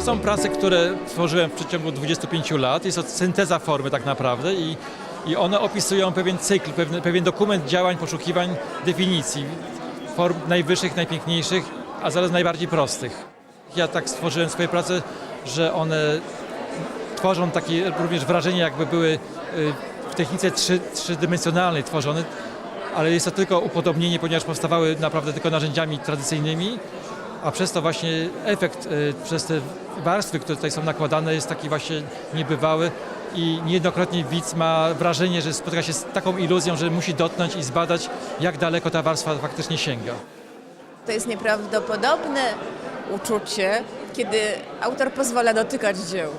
To są prace, które tworzyłem w przeciągu 25 lat. Jest to synteza formy tak naprawdę i, i one opisują pewien cykl, pewien, pewien dokument działań, poszukiwań, definicji. Form najwyższych, najpiękniejszych, a zaraz najbardziej prostych. Ja tak stworzyłem swoje prace, że one tworzą takie również wrażenie, jakby były y, w technice trzy, tworzone, ale jest to tylko upodobnienie, ponieważ powstawały naprawdę tylko narzędziami tradycyjnymi, a przez to właśnie efekt, y, przez te warstwy, które tutaj są nakładane jest taki właśnie niebywały i niejednokrotnie widz ma wrażenie, że spotyka się z taką iluzją, że musi dotknąć i zbadać, jak daleko ta warstwa faktycznie sięga. To jest nieprawdopodobne uczucie, kiedy autor pozwala dotykać dzieł.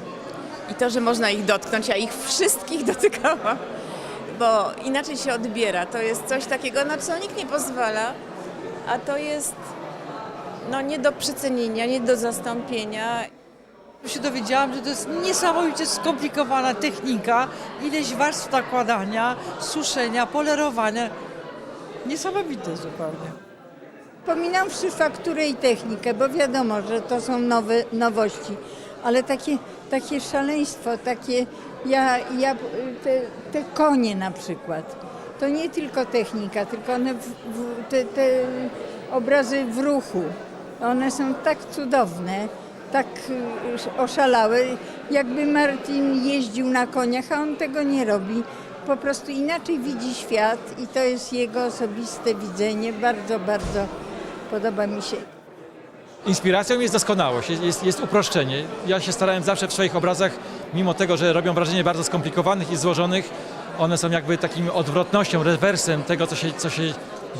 I to, że można ich dotknąć, ja ich wszystkich dotykałam, bo inaczej się odbiera. To jest coś takiego, na co nikt nie pozwala, a to jest no, nie do przecenienia, nie do zastąpienia. się dowiedziałam, że to jest niesamowicie skomplikowana technika, ileś warstw nakładania, suszenia, polerowania. Niesamowite zupełnie. Pominąwszy fakturę i technikę, bo wiadomo, że to są nowe nowości, ale takie, takie szaleństwo, takie ja, ja, te, te konie na przykład, to nie tylko technika, tylko one w, w, te, te obrazy w ruchu, one są tak cudowne, tak y, oszalałe, jakby Martin jeździł na koniach, a on tego nie robi. Po prostu inaczej widzi świat i to jest jego osobiste widzenie. Bardzo, bardzo podoba mi się. Inspiracją jest doskonałość, jest, jest, uproszczenie. Ja się starałem zawsze w swoich obrazach, mimo tego, że robią wrażenie bardzo skomplikowanych i złożonych, one są jakby takim odwrotnością, rewersem tego, co się, co się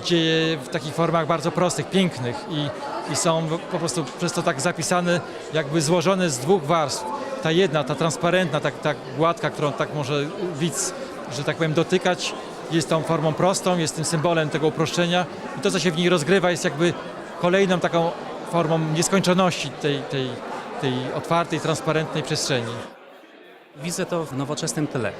dzieje w takich formach bardzo prostych, pięknych i, i są po prostu przez to tak zapisane, jakby złożone z dwóch warstw. Ta jedna, ta transparentna, tak, tak gładka, którą tak może widz, że tak powiem, dotykać, jest tą formą prostą, jest tym symbolem tego uproszczenia i to, co się w niej rozgrywa, jest jakby kolejną taką formą nieskończoności tej, tej, tej otwartej, transparentnej przestrzeni. Widzę to w nowoczesnym tyle.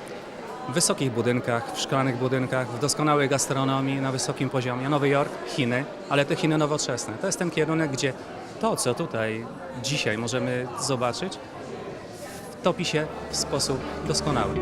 W wysokich budynkach, w szklanych budynkach, w doskonałej gastronomii na wysokim poziomie. Nowy Jork, Chiny, ale te Chiny nowoczesne. To jest ten kierunek, gdzie to, co tutaj dzisiaj możemy zobaczyć, topi się w sposób doskonały.